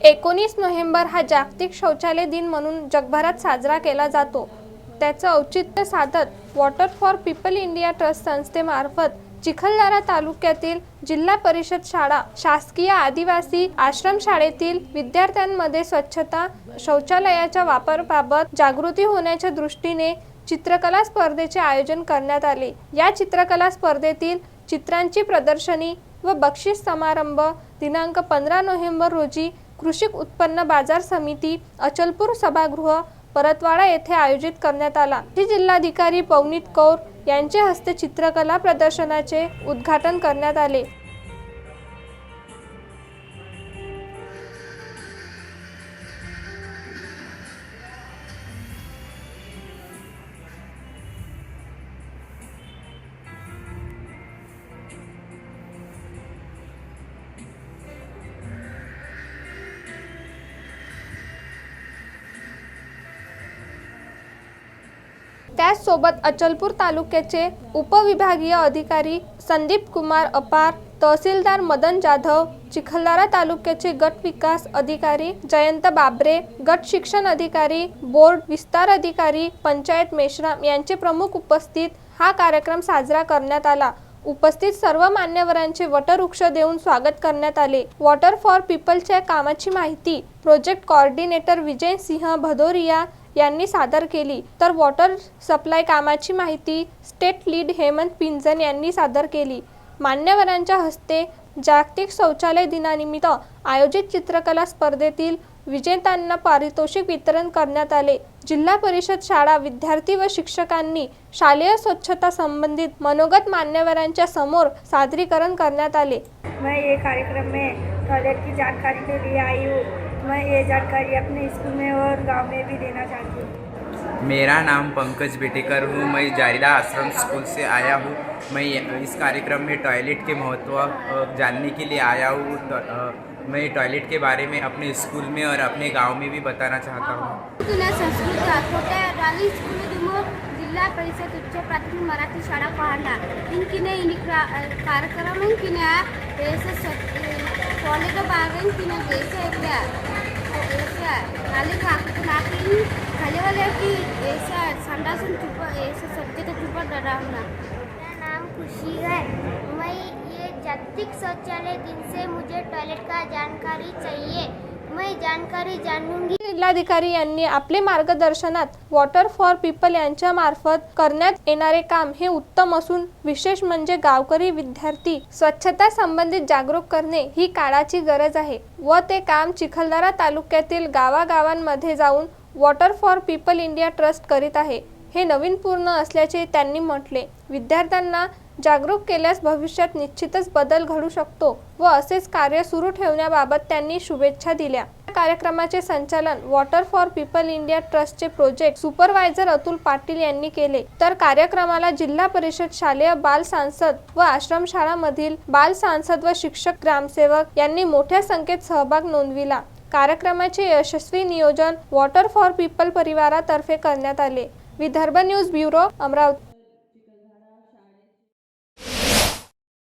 एकोणीस नोव्हेंबर हा जागतिक शौचालय दिन म्हणून जगभरात साजरा केला जातो. त्याचं औचित्य साधत water for people India trust संस्थेमार्फत चिखलदरा तालुक्यातील जिल्हा परिषद शाळा शासकीय आदिवासी आश्रम शाळेतील विद्यार्थ्यांमध्ये स्वच्छता शौचालयाच्या वापराबाबत जागृती होण्याच्या दृष्टीने चित्रकला स्पर्धेचे आयोजन करण्यात आले. या चित्रकला स्पर्धेतील चित्रांची प्रदर्शनी व बक्षीस समारंभ दिनांक पंधरा नोव्हेंबर रोजी कृषी उत्पन्न बाजार समिती अचलपूर सभागृह परतवाडा येथे आयोजित करण्यात आला. जिल्हाधिकारी पवनीत कौर यांच्या हस्ते चित्रकला प्रदर्शनाचे उद्घाटन करण्यात आले. त्याचसोबत अचलपूर तालुक्याचे उपविभागीय अधिकारी संदीप कुमार अपार तहसीलदार मदन जाधव चिखलदारा तालुक्याचे गट विकास अधिकारी जयंत बाबरे गट शिक्षण अधिकारी बोर्ड विस्तार अधिकारी पंचायत मेश्राम यांचे प्रमुख उपस्थित हा कार्यक्रम साजरा करण्यात आला. उपस्थित सर्व मान्यवरांचे वटवृक्ष देऊन स्वागत करण्यात आले. वॉटर फॉर पीपलच्या कामाची माहिती प्रोजेक्ट कॉर्डिनेटर विजय सिंह भदोरिया यांनी सादर केली. तर वॉटर सप्लाय कामाची माहिती स्टेट लीड हेमंत पिंजन यांनी सादर केली. मान्यवरांच्या हस्ते जागतिक शौचालय दिनानिमित्त आयोजित चित्रकला स्पर्धेतील विजेत्यांना पारितोषिक वितरण करण्यात आले. जिल्हा परिषद शाळा विद्यार्थी व शिक्षकांनी शालेय स्वच्छता संबंधित मनोगत मान्यवरांच्या समोर सादरीकरण करण्यात आले. मैं ये कार्यक्रम में टॉयलेट की जानकारी के लिए आई हूँ। मैं ये जानकारी अपने स्कूल में और गांव में भी देना चाहती हूँ। मेरा नाम पंकज बेटेकर हूँ। मैं जारिला आश्रम स्कूल से आया हूँ। मैं इस कार्यक्रम में टॉयलेट के महत्त्व जानने के लिए आया हूँ। तो, मैं टॉयलेट के बारे में अपने स्कूल में और अपने गांव में भी बताना चाहता हूँ। जुन्या संस्कृत छोट्या राली स्कूल जिल्हा परिषद उच्च प्राथमिक मराठी शाळा पाहला इनकिने इनी क्रा- कार्यक्रम इनकिने ऐसे कॉलेज बागन किने जैसे क्या ऐसा खाली खाकू नाकी खाली वाले की ऐसा संडासन चुप ऐसे सब्जेक्ट चुप डरावना मेरा नाम खुशी है। मैं ये जागतिक शौचालय दिन से मुझे टॉयलेट का जानकारी चाहिए। मैं जानकारी जानूंगी जिल्हाधिकारी यांनी आपले मार्गदर्शनात वॉटर फॉर पीपल यांच्या मार्फत करण्यात येणारे काम हे उत्तम असून विशेष म्हणजे गावकरी विद्यार्थी स्वच्छता संबंधित जागरूक करणे ही काळाची गरज आहे व ते काम चिखलदरा तालुक्यातील गावागावांमध्ये जाऊन water for people India trust करीत आहे. हे नवीन पूर्ण असल्याचे त्यांनी म्हटले. विद्यार्थ्यांना जागरूक केल्यास भविष्यात निश्चितच बदल घडू शकतो व असेच कार्य सुरू ठेवण्याबाबत त्यांनी शुभेच्छा दिल्या. कार्यक्रमाचे संचालन वॉटर फॉर पीपल इंडिया ट्रस्टचे प्रोजेक्ट सुपरवायझर अतुल पाटील यांनी केले. तर कार्यक्रमाला जिल्हा परिषद शालेय बाल सांसद व आश्रमशाळामधील बाल सांसद व शिक्षक ग्रामसेवक यांनी मोठ्या संख्येत सहभाग नोंदविला. कार्यक्रमाचे यशस्वी नियोजन वॉटर फॉर पीपल परिवारातर्फे करण्यात आले. Vidarbha news bureau Amravati.